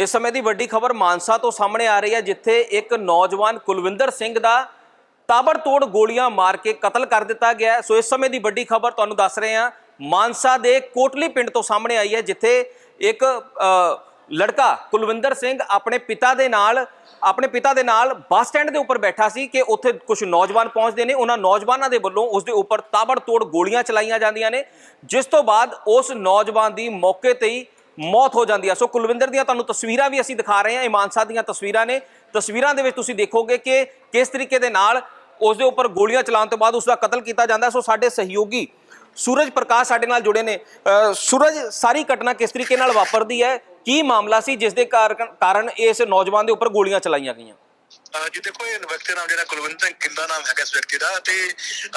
ਇਸ ਸਮੇਂ ਦੀ ਵੱਡੀ ਖਬਰ ਮਾਨਸਾ ਤੋਂ ਸਾਹਮਣੇ ਆ ਰਹੀ ਹੈ, ਜਿੱਥੇ ਇੱਕ ਨੌਜਵਾਨ ਕੁਲਵਿੰਦਰ ਸਿੰਘ ਦਾ ਤਾਬੜਤੋੜ ਗੋਲੀਆਂ ਮਾਰ ਕੇ ਕਤਲ ਕਰ ਦਿੱਤਾ ਗਿਆ ਹੈ। ਸੋ ਇਸ ਸਮੇਂ ਦੀ ਵੱਡੀ ਖਬਰ ਤੁਹਾਨੂੰ ਦੱਸ ਰਹੇ ਹਾਂ, ਮਾਨਸਾ ਦੇ ਕੋਟਲੀ ਪਿੰਡ ਤੋਂ ਸਾਹਮਣੇ ਆਈ ਹੈ, ਜਿੱਥੇ ਇੱਕ ਲੜਕਾ ਕੁਲਵਿੰਦਰ ਸਿੰਘ ਆਪਣੇ ਪਿਤਾ ਦੇ ਨਾਲ, ਆਪਣੇ ਪਿਤਾ ਦੇ ਨਾਲ ਬੱਸ ਸਟੈਂਡ ਦੇ ਉੱਪਰ ਬੈਠਾ ਸੀ ਕਿ ਉੱਥੇ ਕੁਝ ਨੌਜਵਾਨ ਪਹੁੰਚਦੇ ਨੇ ਉਹਨਾਂ ਨੌਜਵਾਨਾਂ ਦੇ ਵੱਲੋਂ ਉਸ ਦੇ ਉੱਪਰ ਤਾਬੜਤੋੜ ਗੋਲੀਆਂ ਚਲਾਈਆਂ ਜਾਂਦੀਆਂ ਨੇ, ਜਿਸ ਤੋਂ ਬਾਅਦ ਉਸ ਨੌਜਵਾਨ ਦੀ ਮੌਕੇ ਤੇ ਹੀ ਮੌਤ ਹੋ ਜਾਂਦੀ ਹੈ ਸੋ ਕੁਲਵਿੰਦਰ ਦੀਆਂ ਤੁਹਾਨੂੰ ਤਸਵੀਰਾਂ ਵੀ ਅਸੀਂ ਦਿਖਾ ਰਹੇ ਹਾਂ, ਇਹ ਮਾਨਸਾ ਦੀਆਂ ਤਸਵੀਰਾਂ ਨੇ। ਤਸਵੀਰਾਂ ਦੇ ਵਿੱਚ ਤੁਸੀਂ ਦੇਖੋਗੇ ਕਿ ਕਿਸ ਤਰੀਕੇ ਦੇ ਨਾਲ ਉਸ ਦੇ ਉੱਪਰ ਗੋਲੀਆਂ ਚਲਾਉਣ ਤੋਂ ਬਾਅਦ ਉਸ ਦਾ ਕਤਲ ਕੀਤਾ ਜਾਂਦਾ। ਸੋ ਸਾਡੇ ਸਹਿਯੋਗੀ ਸੂਰਜ ਪ੍ਰਕਾਸ਼ ਸਾਡੇ ਨਾਲ ਜੁੜੇ ਨੇ। ਸੂਰਜ, ਸਾਰੀ ਘਟਨਾ ਕਿਸ ਤਰੀਕੇ ਨਾਲ ਵਾਪਰਦੀ ਹੈ? ਕੀ ਮਾਮਲਾ ਸੀ ਜਿਸ ਦੇ ਕਾਰਨ ਕਾਰਨ ਇਸ ਨੌਜਵਾਨ ਦੇ ਉੱਪਰ ਗੋਲੀਆਂ ਚਲਾਈਆਂ ਗਈਆਂ? ਜੀ ਦੇਖੋ ਇਹ ਵਿਅਕਤੀ ਨਾਮ ਜਿਹੜਾ ਕੁਲਵਿੰਦਰ ਸਿੰਘ ਕਿੰਦਾ ਨਾਮ ਹੈਗਾ ਇਸ ਵਿਅਕਤੀ ਦਾ ਤੇ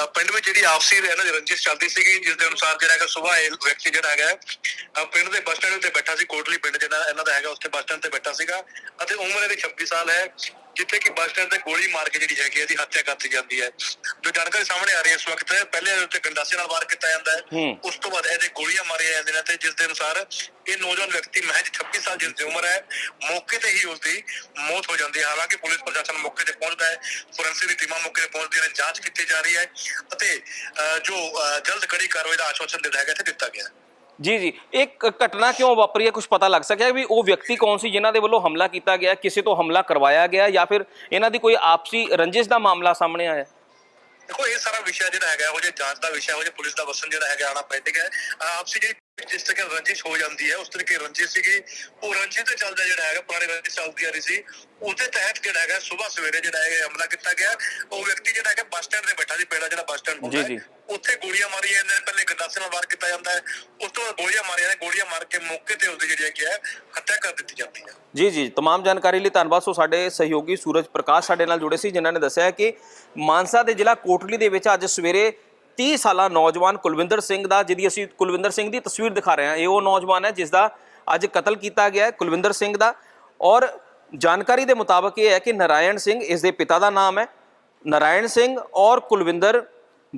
ਪਿੰਡ ਵਿੱਚ ਜਿਹੜੀ ਆਪਸੀ ਇਹਨਾਂ ਦੀ ਰੰਜਿਸ਼ ਚੱਲਦੀ ਸੀਗੀ ਜਿਸ ਦੇ ਅਨੁਸਾਰ ਜਿਹੜਾ ਹੈਗਾ ਸਵੇਰ ਇਹ ਵਿਅਕਤੀ ਜਿਹੜਾ ਹੈਗਾ ਪਿੰਡ ਦੇ ਬੱਸ ਸਟੈਂਡ ਉੱਤੇ ਬੈਠਾ ਸੀ ਕੋਟਲੀ ਪਿੰਡ ਜਿਹੜਾ ਇਹਨਾਂ ਦਾ ਹੈਗਾ ਉੱਥੇ ਬੱਸ ਸਟੈਂਡ ਤੇ ਬੈਠਾ ਸੀਗਾ ਅਤੇ ਉਮਰ ਇਹਦੀ 26 ਸਾਲ ਹੈ ਜਿੱਥੇ ਕਿ ਬੱਸ ਸਟੈਂਡ ਤੇ ਗੋਲੀ ਮਾਰ ਕੇ ਜਿਹੜੀ ਹੈਗੀ ਇਹਦੀ ਹੱਤਿਆ ਕਰ ਦਿੱਤੀ ਜਾਂਦੀ ਹੈ ਜੋ ਜਾਣਕਾਰੀ ਸਾਹਮਣੇ ਆ ਰਹੀ ਹੈ ਇਸ ਵਕਤ ਪਹਿਲੇ ਉੱਤੇ ਗੰਡਾਸੇ ਨਾਲ ਵਾਰ ਕੀਤਾ ਜਾਂਦਾ ਹੈ। ਉਸ ਤੋਂ ਬਾਅਦ ਗੋਲੀਆਂ ਮਾਰੀਆਂ ਜਾਂਦੀਆਂ ਨੇ ਤੇ ਜਿਸ ਦੇ ਅਨੁਸਾਰ ਇਹ ਨੌਜਵਾਨ ਵਿਅਕਤੀ ਮਹਿਜ 26 ਸਾਲ ਜਿਸ ਦੀ ਉਮਰ ਹੈ, ਮੌਕੇ ਤੇ ਹੀ ਉਸਦੀ ਮੌਤ ਹੋ ਜਾਂਦੀ ਹੈ। ਹਾਲਾਂਕਿ ਪੁਲਿਸ ਪ੍ਰਸ਼ਾਸਨ ਮੌਕੇ ਤੇ ਪਹੁੰਚਦਾ ਹੈ, ਫੋਰੈਂਸਿਕ ਦੀ ਟੀਮਾਂ ਮੌਕੇ ਤੇ ਪਹੁੰਚਦੀਆਂ ਨੇ, ਜਾਂਚ ਕੀਤੀ ਜਾ ਰਹੀ ਹੈ ਅਤੇ ਜੋ ਜਲਦ ਕੜੀ ਕਾਰਵਾਈ ਦਾ ਆਸ਼ਵਾਸਨ ਦਿੱਤਾ ਹੈਗਾ ਇੱਥੇ ਦਿੱਤਾ ਗਿਆ। ਜੀ ਜੀ। ਇਹ ਘਟਨਾ ਕਿਉਂ ਵਾਪਰੀ ਹੈ? ਕੁਝ ਪਤਾ ਲੱਗ ਸਕਿਆ ਵੀ ਉਹ ਵਿਅਕਤੀ ਕੌਣ ਸੀ ਜਿਨ੍ਹਾਂ ਦੇ ਵੱਲੋਂ ਹਮਲਾ ਕੀਤਾ ਗਿਆ, ਕਿਸੇ ਤੋਂ ਹਮਲਾ ਕਰਵਾਇਆ ਗਿਆ ਜਾਂ ਫਿਰ ਇਹਨਾਂ ਦੀ ਕੋਈ ਆਪਸੀ ਰੰਜਿਸ਼ ਦਾ ਮਾਮਲਾ ਸਾਹਮਣੇ ਆਇਆ? ਦੇਖੋ, ਇਹ ਸਾਰਾ ਵਿਸ਼ਾ ਜਿਹੜਾ ਹੈਗਾ ਉਹ ਜੇ ਜਾਂਚ ਦਾ ਵਿਸ਼ਾ ਹੋ ਜੇ ਪੁਲਿਸ ਦਾ ਵਸਨ ਜਿਹੜਾ ਹੈਗਾ, ਆਣਾ ਪੈਂਡਿੰਗ ਹੈ। ਆਪਸੀ ਜਿਹੜੀ ਜਿਸ ਤਰੀਕੇ ਨਾਲ ਰੰਜਿਸ਼ ਹੋ ਜਾਂਦੀ ਹੈ ਉਸ ਤਰੀਕੇ ਰੰਜਿਸ਼ ਸੀਗੀ ਉਹ ਰੰਜਿਸ਼ ਤੇ ਚੱਲਦਾ ਜਿਹੜਾ ਹੈਗਾ ਪੁਰਾਣੀ ਰੰਜਿਸ਼ ਚੱਲਦੀ ਆ ਰਹੀ ਸੀ ਉਹਦੇ ਤਹਿਤ ਜਿਹੜਾ ਹੈਗਾ ਸਵੇਰ ਸਵੇਰੇ ਜਿਹੜਾ ਹੈਗਾ ਹਮਲਾ ਕੀਤਾ ਗਿਆ ਉਹ ਵਿਅਕਤੀ ਜਿਹੜਾ ਹੈਗਾ ਬੱਸ ਸਟੈਂਡ ਤੇ ਬੈਠਾ ਸੀ ਪਹਿਲਾ ਜਿਹੜਾ ਬੱਸ ਸਟੈਂਡ ਹੁੰਦਾ ਜੀ, ਹੈ, ਜੀ। ਉੱਥੇ ਗੋਲੀਆਂ ਮਾਰੀਆਂ ਜਾਂਦੀਆਂ ਨੇ ਪਹਿਲੇ ਗੰਡਾਸੇ ਨਾਲ ਵਾਰ ਕੀਤਾ ਜਾਂਦਾ ਹੈ ਉਸ ਤੋਂ ਬਾਅਦ ਗੋਲੀਆਂ ਮਾਰੀਆਂ ਨੇ ਗੋਲੀਆਂ ਮਾਰ ਕੇ ਮੌਕੇ ਤੇ ਉਹਦੀ ਜਿਹੜੀ ਹੈਗੀ ਹੈ ਹੱਤਿਆ ਕਰ ਦਿੱਤੀ ਜਾਂਦੀ ਹੈ ਜੀ ਜੀ तमाम ਜਾਣਕਾਰੀ ਲਈ ਧੰਨਵਾਦ ਸੋ ਸਾਡੇ ਸਹਿਯੋਗੀ ਸੂਰਜ ਪ੍ਰਕਾਸ਼ ਸਾਡੇ ਨਾਲ ਜੁੜੇ ਸੀ ਜਿਨ੍ਹਾਂ ਨੇ ਦੱਸਿਆ ਕਿ ਮਾਨਸਾ ਦੇ ਜ਼ਿਲ੍ਹਾ ਕੋਟਲੀ ਦੇ ਵਿੱਚ ਅੱਜ ਸਵੇਰੇ 30 ਸਾਲਾ ਨੌਜਵਾਨ ਕੁਲਵਿੰਦਰ ਸਿੰਘ ਦਾ, ਜਿਹਦੀ ਅਸੀਂ ਕੁਲਵਿੰਦਰ ਸਿੰਘ ਦੀ ਤਸਵੀਰ ਦਿਖਾ ਰਹੇ ਹਾਂ, ਇਹ ਉਹ ਨੌਜਵਾਨ ਹੈ ਜਿਸ ਦਾ ਅੱਜ ਕਤਲ ਕੀਤਾ ਗਿਆ ਹੈ, ਕੁਲਵਿੰਦਰ ਸਿੰਘ ਦਾ। ਔਰ ਜਾਣਕਾਰੀ ਦੇ ਮੁਤਾਬਕ ਇਹ ਹੈ ਕਿ ਨਰਾਇਣ ਸਿੰਘ, ਇਸ ਦੇ ਪਿਤਾ ਦਾ ਨਾਮ ਹੈ। ਨਰਾਇਣ ਸਿੰਘ ਔਰ ਕੁਲਵਿੰਦਰ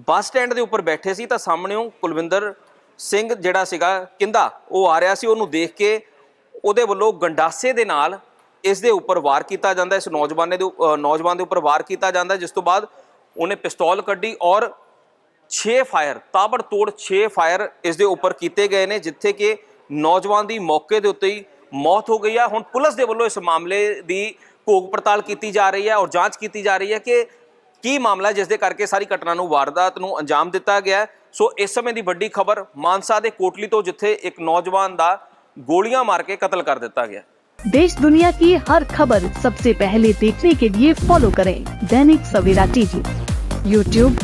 ਬੱਸ ਸਟੈਂਡ ਦੇ ਉੱਪਰ ਬੈਠੇ ਸੀ ਤਾਂ ਸਾਹਮਣੇੋਂ ਕੁਲਵਿੰਦਰ ਸਿੰਘ ਜਿਹੜਾ ਸੀਗਾ, ਕਿੰਦਾ, ਉਹ ਆ ਰਿਹਾ ਸੀ। ਉਹਨੂੰ ਦੇਖ ਕੇ ਉਹਦੇ ਵੱਲੋਂ ਗੰਡਾਸੇ ਦੇ ਨਾਲ ਇਸ ਦੇ ਉੱਪਰ ਵਾਰ ਕੀਤਾ ਜਾਂਦਾ ਇਸ ਨੌਜਵਾਨ ਦੇ ਨੌਜਵਾਨ ਦੇ ਉੱਪਰ ਵਾਰ ਕੀਤਾ ਜਾਂਦਾ ਜਿਸ ਤੋਂ ਬਾਅਦ ਉਹਨੇ ਪਿਸਤੌਲ ਕੱਢੀ ਔਰ 6 ਫਾਇਰ ਤਾਬੜਤੋੜ 6 ਫਾਇਰ ਇਸ ਦੇ ਉੱਪਰ ਕੀਤੇ ਗਏ ਨੇ ਜਿੱਥੇ ਕਿ ਨੌਜਵਾਨ ਦੀ ਮੌਕੇ ਦੇ ਉੱਤੇ ਹੀ ਮੌਤ ਹੋ ਗਈ ਹੈ ਹੁਣ ਪੁਲਿਸ ਦੇ ਵੱਲੋਂ ਇਸ ਮਾਮਲੇ ਦੀ ਭੋਗ ਪੜਤਾਲ ਕੀਤੀ ਜਾ ਰਹੀ ਹੈ ਔਰ ਜਾਂਚ ਕੀਤੀ ਜਾ ਰਹੀ ਹੈ ਕਿ ਕੀ ਮਾਮਲਾ ਹੈ ਜਿਸ ਦੇ ਕਰਕੇ ਸਾਰੀ ਘਟਨਾ ਨੂੰ ਵਾਰਦਾਤ ਨੂੰ ਅੰਜਾਮ ਦਿੱਤਾ ਗਿਆ ਹੈ। ਸੋ ਇਸ ਸਮੇਂ ਦੀ ਵੱਡੀ ਖਬਰ ਮਾਨਸਾ ਦੇ ਕੋਟਲੀ ਤੋਂ ਜਿੱਥੇ ਇੱਕ ਨੌਜਵਾਨ ਦਾ ਗੋਲੀਆਂ ਮਾਰ ਕੇ ਕਤਲ ਕਰ ਦਿੱਤਾ ਗਿਆ देश दुनिया की हर खबर सबसे पहले देखने के लिए फॉलो करें दैनिक सवेरा टीवी यूट्यूब